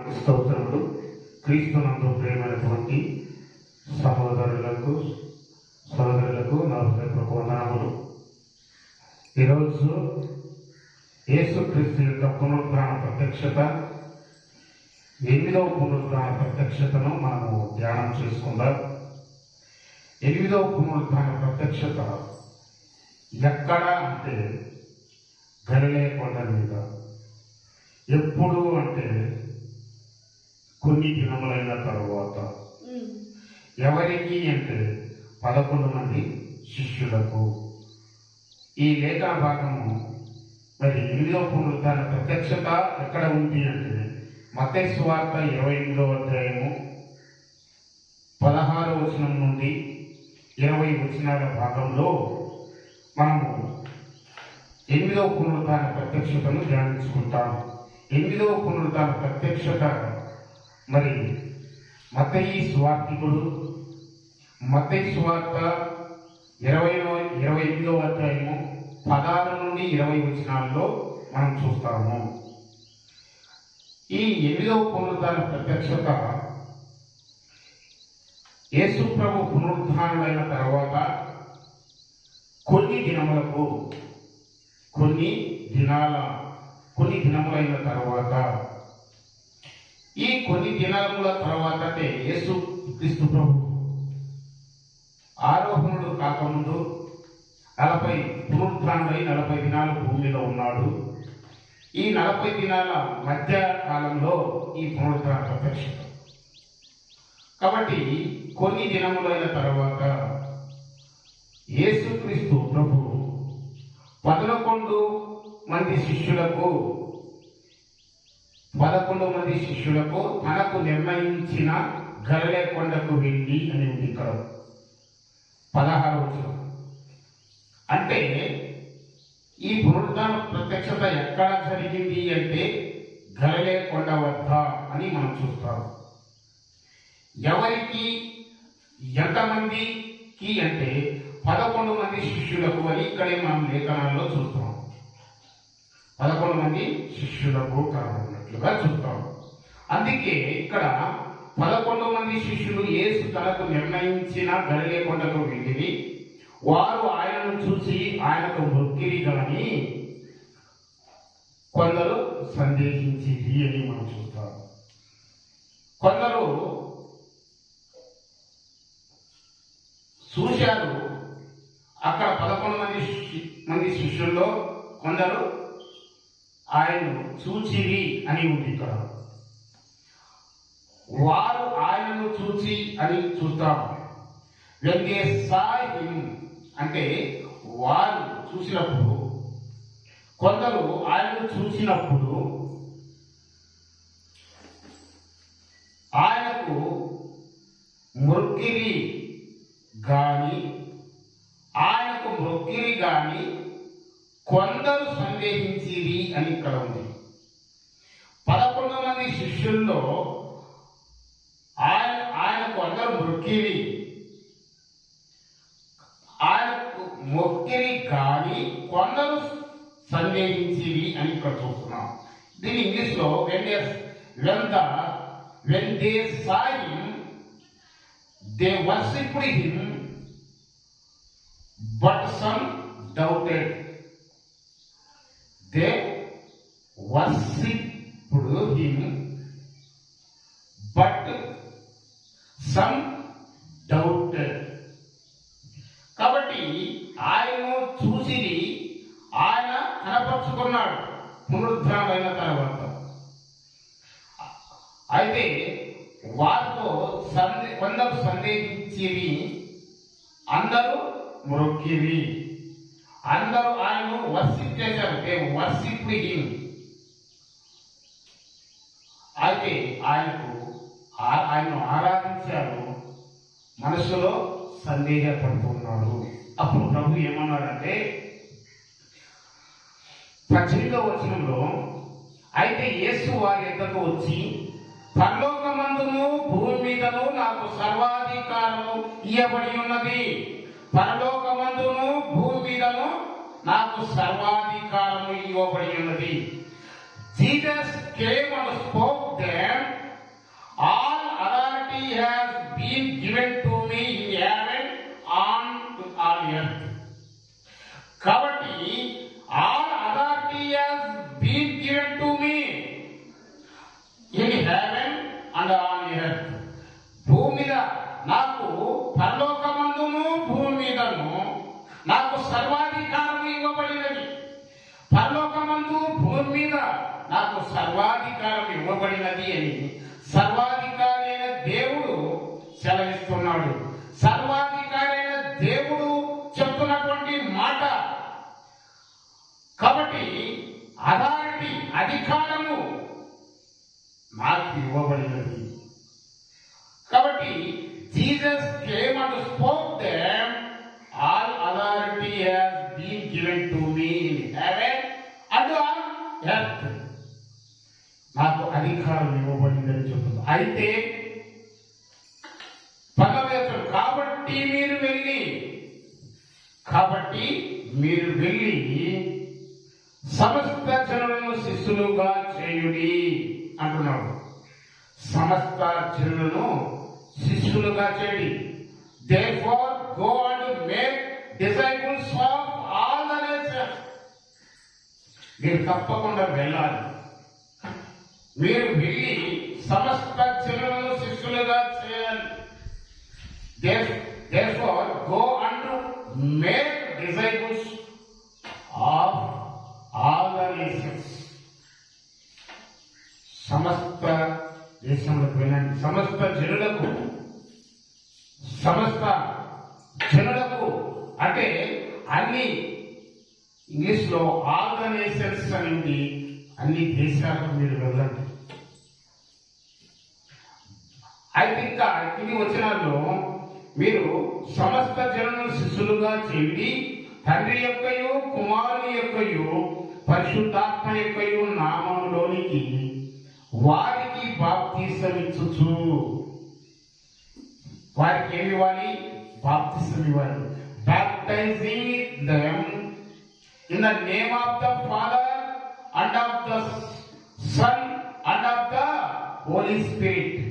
స్తోత్రములు. క్రీస్తునందు ప్రేమైనటువంటి సహోదరులకు సహోదరులకు నా హృదయపూర్వక వందనములు. ఈరోజు యేసుక్రీస్తు యొక్క పునరుద్ధాన ప్రత్యక్షత ఎనిమిదవ పునరుద్ధాన ప్రత్యక్షతను మనము ధ్యానం చేసుకుందాం. ఎనిమిదవ పునరుద్ధాన ప్రత్యక్షత ఎక్కడ అంటే గలిలే కొండ మీద. ఎప్పుడు అంటే కొన్ని దినములైన తరువాత ఎవరికి అంటే పదకొండు మంది శిష్యులకు. ఈ లేఖన భాగము మరి ఎనిమిదవ పునరుద్ధాన ప్రత్యక్షత ఎక్కడ ఉంది అంటే మత్తయి సువార్త ఇరవై ఎనిమిదవ అధ్యాయము పదహారు వచనం నుండి ఇరవై వచనాల భాగంలో మనము ఎనిమిదవ పునరుద్ధాన ప్రత్యక్షతను ధ్యానించుకుంటాం. ఎనిమిదవ పునరుద్ధాన ప్రత్యక్షత మరి మత్తయి స్వార్థికుడు మత్తయి స్వార్త ఇరవై ఇరవై ఎనిమిదో అధ్యాయము పదహారు నుండి ఇరవై వచనాల్లో మనం చూస్తాము. ఈ ఎనిమిదవ పునరుద్ధాన ప్రత్యక్షత యేసు ప్రభు పునరుద్ధానుడైన తర్వాత కొన్ని దినములకు కొన్ని దినాల కొన్ని దినములైన తర్వాత ఈ కొన్ని దినముల తర్వాత యేసు క్రీస్తు ప్రభు ఆరోహణుడు కాకముందు నలభై పునరుద్ధానుడై నలభై దినాలు భూమిలో ఉన్నాడు. ఈ నలభై దినాల మధ్య కాలంలో ఈ పునరుద్ధాన ప్రత్యక్షం కాబట్టి కొన్ని దినములైన తర్వాత యేసుక్రీస్తు ప్రభు పదకొండు మంది శిష్యులకు పదకొండు మంది శిష్యులకు తనకు నిర్ణయించిన గరలే కొండకు వెళ్ళి అని ఉంది ఇక్కడ. పదహారు వచ్చిన అంటే ఈ పునరుద్ధాన ప్రత్యక్షత ఎక్కడ జరిగింది అంటే గలలేకొండ వద్ద అని మనం చూస్తాం. ఎవరికి ఎంతమందికి అంటే పదకొండు మంది శిష్యులకు అని ఇక్కడే మనం లేఖనాల్లో చూస్తాం. పదకొండు మంది శిష్యులకు కనబడినట్లుగా చూస్తాం అందుకే ఇక్కడ పదకొండు మంది శిష్యులు యేసు తనకు నిర్ణయించిన గలిలే కొండకు వెళ్ళి వారు ఆయనను చూసి ఆయనకు మొక్కిరి కానీ కొందరు సందేహించింది అని మనం చూస్తాం కొందరు చూశారు. అక్కడ పదకొండు మంది మంది శిష్యుల్లో కొందరు ఆయనను చూచిరి అని ఉంది ఇక్కడ. వారు ఆయనను చూచి అని చూస్తాము. వెంగే సాయి అంటే వారు చూసినప్పుడు కొందరు ఆయనను చూసినప్పుడు ఆయనకు మృక్కిరి గాని ఆయనకు మృక్కిరి గాని కొందరు సందేహించి అని ఇక్కడ ఉంది. పదకొండు మంది శిష్యుల్లో ఆయన ఆయనకు అందరూ మృక్కిరి. ఆయనకు మొక్కిరి కానీ కొందరు సందేహించివి అని ఇక్కడ చూస్తున్నాం. దీని ఇంగ్లీష్లో when when the when they saw they worshipped him but some doubted. They worshipped him but some doubt. కాబట్టి ఆయన చూసి ఆయన కనపరుచుకున్నాడు. పునరుద్ధరణమైన తర్వాత అయితే వారితో సందే కొందరు సందేహించిరి అందరూ మొక్కిరి అందరూ ఆయన వర్షిప్ చేశారు వర్షిప్ హిమ్ అయితే ఆయనకు ఆ- ఆయన్ను ఆరాధించారు మనసులో సందేహపడుతున్నాడు. అప్పుడు ప్రభు ఏమన్నాడంటే పద్దెనిమిదవ వచనంలో అయితే యేసు వారి ఎద్దకు వచ్చి పరలోకమందును భూమి మీదను నాకు సర్వాధికారము ఇవ్వబడి ఉన్నది. పరలోకమందును భూమి మీదను నాకు సర్వాధికారము ఇవ్వబడి ఉన్నది. Jesus came and spoke them, All authority has been given to me in heaven and on earth. Covered ఇవ్వబడినది అని సర్వాధికారైన దేవుడు సెలవిస్తున్నాడు. సర్వాధికారైన దేవుడు చెప్తున్నటువంటి మాట. కాబట్టి అథారిటీ అధికారము నాకు ఇవ్వబడినది. సమస్త జనులను శిష్యులుగా చేయుడి అంటున్నాడు. సమస్త జనులను శిష్యులుగా చేయండి. Therefore go and make disciples of all the nations మీరు తప్పకుండా వెళ్ళాలి. మీరు వెళ్ళి సమస్త జనులను శిష్యులుగా చేయాలి. There therefore go and make disciples దేశంలోకి వెళ్ళండి. సమస్త జనులకు సమస్త జనులకు అంటే అన్ని ఇంగ్లీష్లో ఆల్ ద నేషన్స్ అనేది అన్ని దేశాలకు మీరు వెళ్ళండి. అయితే ఇంకా ఇది వచ్చినాల్లో మీరు సమస్త జనులను శిష్యులుగా చేయండి తండ్రి యొక్కయు కుమారుని యొక్కయు పరిశుద్ధాత్మ యొక్కయు నామములోనికి వారి బాప్తీసమిచ్చుచు. వారికి ఏమి ఇవ్వాలి? బాప్తిసం ఇవ్వాలి. Baptizing them in the name of the Father and of the Son and of the Holy Spirit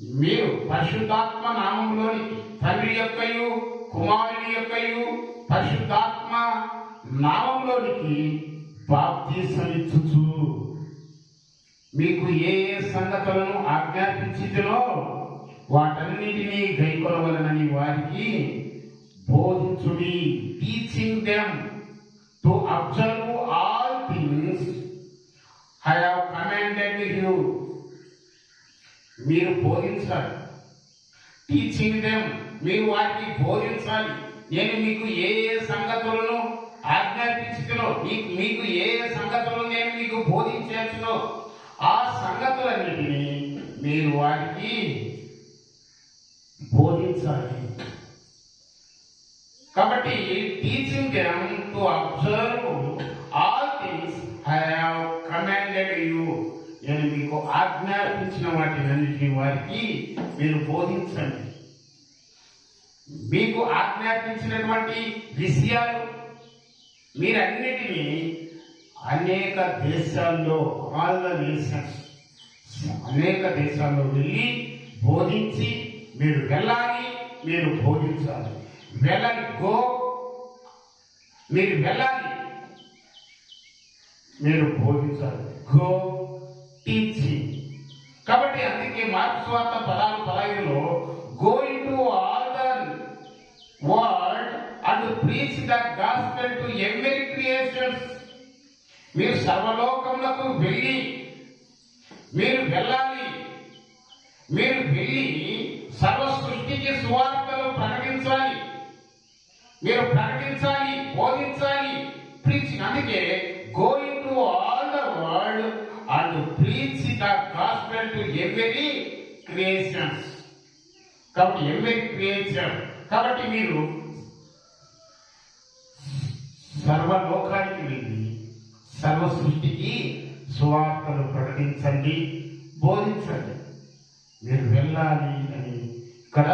మీరు పరిశుద్ధాత్మ నామంలోని తండ్రి యొక్కయు కుమారుని యొక్కయు పరిశుద్ధాత్మ నామంలోనికి బాప్తీసమిచ్చుచు. మీకు ఏ ఏ సంగతులను ఆజ్ఞాపించినో వాటన్నిటినీ గైకొనవలనని వారికి బోధించుడి. Teaching them to observe all things I have commanded you మీరు బోధించాలి. టీచింగ్ దెమ్ మీరు వారికి బోధించాలి. నేను మీకు ఏ ఏ సంగతులను ఆజ్ఞాపించుతున్నో మీకు మీకు ఏ ఏ సంగతులను నేను మీకు బోధించాల్సినో ఆ సంగతులన్నిటినీ మీరు వారికి బోధించాలి. కాబట్టి teaching them to observe all things I have commanded you నేను మీకు ఆజ్ఞాపించిన వాటినన్నిటిని వారికి మీరు బోధించండి. మీకు ఆజ్ఞాపించినటువంటి విషయాలు మీరన్నిటినీ అనేక దేశాల్లో ఆల్ ద నేషన్స్ అనేక దేశాల్లో వెళ్ళి బోధించి మీరు వెళ్ళాలి మీరు బోధించాలి. వెళ్ళని గో మీరు వెళ్ళాలి మీరు బోధించాలి. Go teaching. కాబట్టి అందుకే మార్క్స్వార్థ పదాలు పదవిలో go into all the world and preach the gospel to every creations మీరు సర్వలోకములకు వెళ్ళి మీరు వెళ్ళాలి. మీరు వెళ్ళి సర్వ సృష్టికి సువార్తలు ప్రకటించాలి. మీరు ప్రకటించాలి బోధించాలి. ప్రీచింగ్ అందుకే going to all the world and preach the gospel to every creations కాబట్టి ఎవరీ క్రియేషన్ కాబట్టి మీరు సర్వలోకానికి సర్వ సృష్టికి సువార్తలు ప్రకటించండి బోధించండి. మీరు వెళ్ళాలి అని ఇక్కడ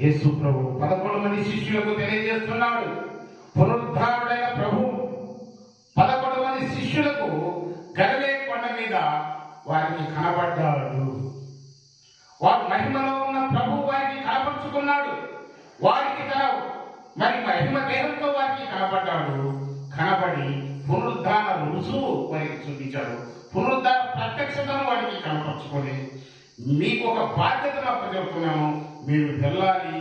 యేసు ప్రభు పదకొండు మంది శిష్యులకు తెలియజేస్తున్నాడు. పునరుద్ధారుడైన ప్రభు పదకొండు మంది శిష్యులకు కనపడ్డాడు వాడు మహిమలో ఉన్న ప్రభు వారికి కనపరుచుకున్నాడు. వారికి తన మరి మహిమ దేహంతో వారికి కనపడ్డాడు. కనబడి పునరుద్ధాన రుజువు వారికి చూపించాడు. పునరుద్ధాన ప్రత్యక్షతను వారికి కనపరుచుకొని మీకు ఒక బాధ్యతను అప్పచెప్తున్నాను మీరు వెళ్ళాలి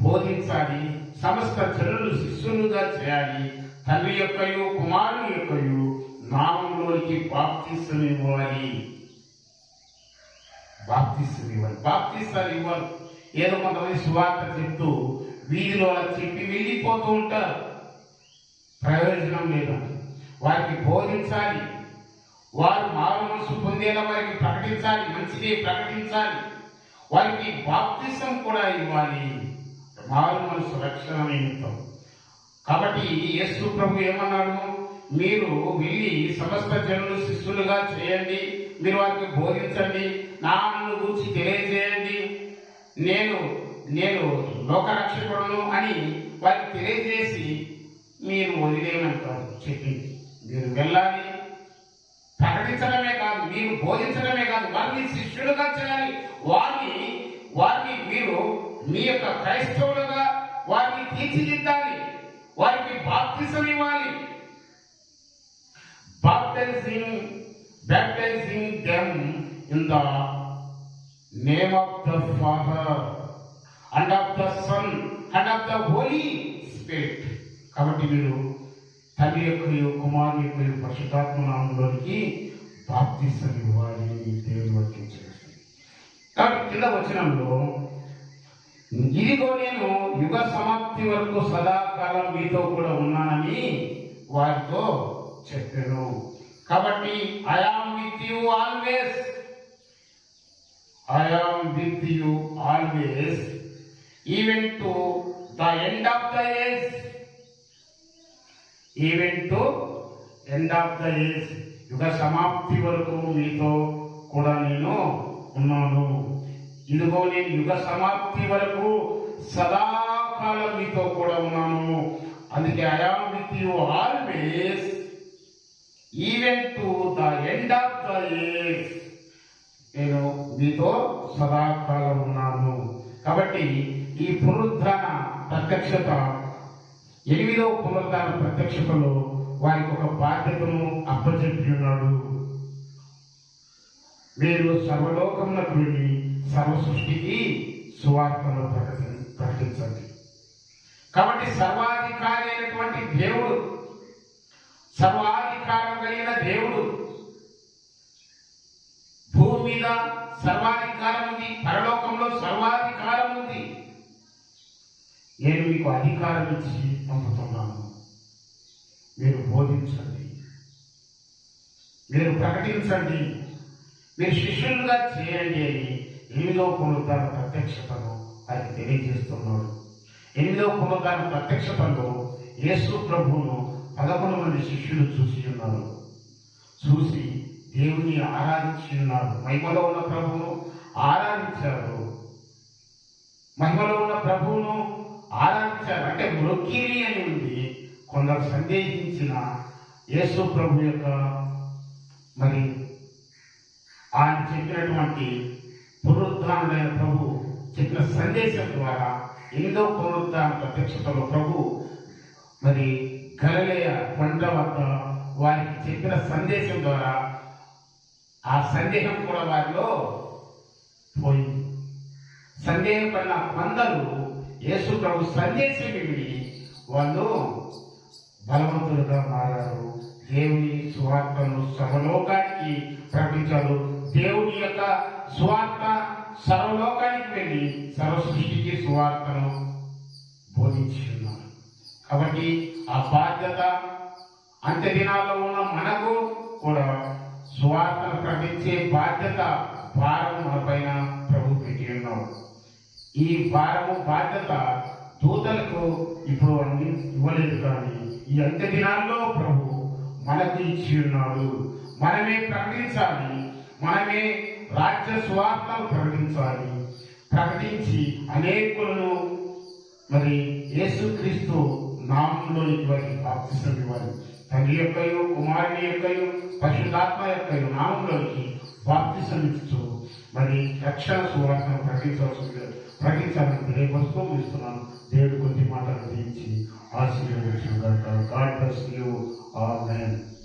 బోధించాలి సమస్త జనులు శిష్యులుగా చేయాలి. తండ్రి యొక్కయు కుమారుని యొక్కయు నామంలోనికి బాప్తిస్తం ఇవ్వాలి బాప్తిస్తం ఇవ్వాలి బాప్తిస్తాలు ఇవ్వాలి ఏదో కొంతమంది సువార్త చెప్తూ వీధిలో చెప్పి వెళ్ళిపోతూ ఉంటారు. ప్రయోజనం లేదు. వారికి బోధించాలి వారు మారు మనసు పొందేలా వారికి ప్రకటించాలి మంచిది ప్రకటించాలి. వారికి బాప్తిసం కూడా ఇవ్వాలి. మారు మనసు రక్షణ నిమిత్తం. కాబట్టి యేసు ప్రభు ఏమన్నాడు? మీరు వెళ్ళి సమస్త జనులు శిష్యులుగా చేయండి. మీరు వారికి బోధించండి. నాన్ను గురించి తెలియజేయండి. నేను నేను లోకరక్షకుడును అని వారికి తెలియజేసి మీరు వదిలేయమంటారు చెప్పింది. మీరు వెళ్ళాలి. ప్రకటించడమే కాదు మీరు బోధించడమే కాదు వారిని శిష్యులుగా చేయాలి. వారిని వారిని మీరు మీ యొక్క క్రైస్తవులుగా వారిని తీర్చిదిద్దాలి. వారికి బాప్తిసం ఇవ్వాలి. Baptizing baptizing them in the name of the Father and of the Son and of the Holy Spirit. కాబట్టి మీరు తండ్రి యొక్క కుమారుని యొక్క పరిశుద్ధాత్మ నామంలోనికి బాప్తిసం ఇవ్వాలి అని దేవుని వాక్యం చేస్తుంది కాబట్టి కింద వచనంలో ఇదిగో నేను యుగ సమాప్తి వరకు సదాకాలం మీతో కూడా ఉన్నానని వారితో చెప్పాను. కాబట్టి I am with you always I am with you always even to the end of the age even to end of the age యుగ సమాప్తి వరకు మీతో కూడా నేను ఉన్నాను. ఇదిగో నేను యుగ సమాప్తి వరకు సదాకాలం మీతో కూడా ఉన్నాను. అందుకే I am with you always even to the end of the age నేను మీతో సదాకాలం ఉన్నాను. కాబట్టి ఈ పునరుద్ధరణ ప్రత్యక్షత ఎనిమిదవ పునరుద్ధాన ప్రత్యక్షతలో వారికి ఒక బాధ్యతను అప్పచెప్పి ఉన్నాడు. మీరు సర్వలోకములకు వెళ్ళి సర్వ సృష్టికి సువార్తను ప్రకటి ప్రకటించండి. కాబట్టి సర్వాధికారి అయినటువంటి దేవుడు సర్వాధికారం కలిగిన దేవుడు భూమి మీద సర్వాధికారం ఉంది పరలోకంలో సర్వాధికారం ఉంది. నేను మీకు అధికారం ఇచ్చి పంపుతున్నాను మీరు బోధించండి. మీరు ప్రకటించండి. మీరు శిష్యులుగా చేయండి అని ఎనిమిదో పునరుద్ధాన ప్రత్యక్షతను ఆయన తెలియజేస్తున్నాడు. ఎనిమిదో పునరుద్ధాన ప్రత్యక్షతలో యేసు ప్రభువును పదకొండు మంది శిష్యులు చూసి ఉన్నారు. చూసి దేవుని ఆరాధించి ఉన్నారు. మహిమలో ఉన్న ప్రభువును ఆరాధించారు. మహిమలో ఉన్న ప్రభువును ఆరాధించారు. అంటే మొక్కిరి అని ఉంది. కొందరు సందేహించిన యేసు ప్రభు యొక్క మరి ఆయన చెప్పినటువంటి పునరుద్ధానుడైన ప్రభు చెప్పిన సందేశం ద్వారా ఎనిమిదో పునరుద్ధాన ప్రత్యక్షతలో ప్రభు మరి గలలేయ కొండ వద్ద వారికి చెప్పిన సందేశం ద్వారా ఆ సందేహం కూడా వారిలో పోయింది. సందేహపడిన కొందరు యేసు ప్రభు సందేశం విని వాళ్ళు బలవంతులుగా మారారు. దేవుని సువార్తను సర్వలోకానికి ప్రకటించారు. దేవుని యొక్క సువార్త సర్వలోకానికి వెళ్ళి సర్వ సృష్టికి సువార్తను బోధించున్నారు. కాబట్టి ఆ బాధ్యత అంత్య దినాల్లో ఉన్న మనకు కూడా సువార్తను ప్రకటించే బాధ్యత భారం మన పైన ప్రభు పెట్టి ఉన్నాడు. ఈ భారము బాధ్యత దూతలకు ఇప్పుడు అన్ని ఇవ్వలేదు కానీ ఈ అంత్య దినాల్లో ప్రభు మనకు ఇచ్చి ఉన్నాడు. మనమే ప్రకటించాలి. మనమే రాజ్య స్వార్థలు ప్రకటించాలి. ప్రకటించి అనేకులను మరి యేసుక్రీస్తు నామంలో వారికి బాప్తిసం ఇవ్వాలి. తండ్రి యొక్కయు కుమారుని యొక్కయు పరిశుద్ధాత్మ యొక్కయు నామంలోకి బాప్తిసం ఇస్తూ మరి రక్షణ సువార్తను ప్రకటించవలసింది ప్రకటించాలని తెలియపరుస్తూ ఇస్తున్నాను. దేవుడు కొద్ది మాటలు దీవించి ఆశీర్వదించిన గాడ్ బ్లెస్ యూ ఆమెన్